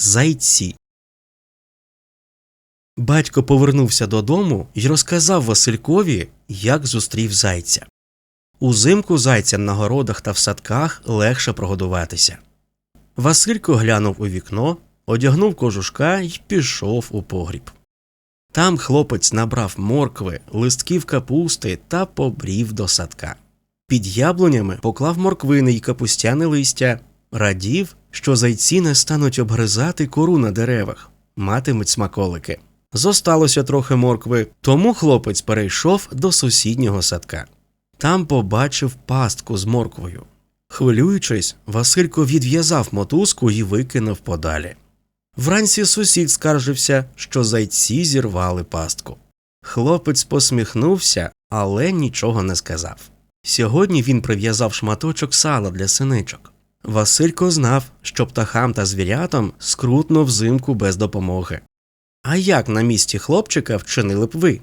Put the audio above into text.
Зайці. Батько повернувся додому і розказав Василькові, як зустрів зайця. Узимку зайцям на городах та в садках легше прогодуватися. Василько глянув у вікно, одягнув кожушка і пішов у погріб. Там хлопець набрав моркви, листків капусти та побрів до садка. Під яблунями поклав морквини й капустяне листя, радів, що зайці не стануть обгризати кору на деревах, матимуть смаколики. Зосталося трохи моркви, тому хлопець перейшов до сусіднього садка. Там побачив пастку з морквою. Хвилюючись, Василько відв'язав мотузку і викинув подалі. Вранці сусід скаржився, що зайці зірвали пастку. Хлопець посміхнувся, але нічого не сказав. Сьогодні він прив'язав шматочок сала для синичок. Василько знав, що птахам та звірятам скрутно взимку без допомоги. А як на місці хлопчика вчинили б ви?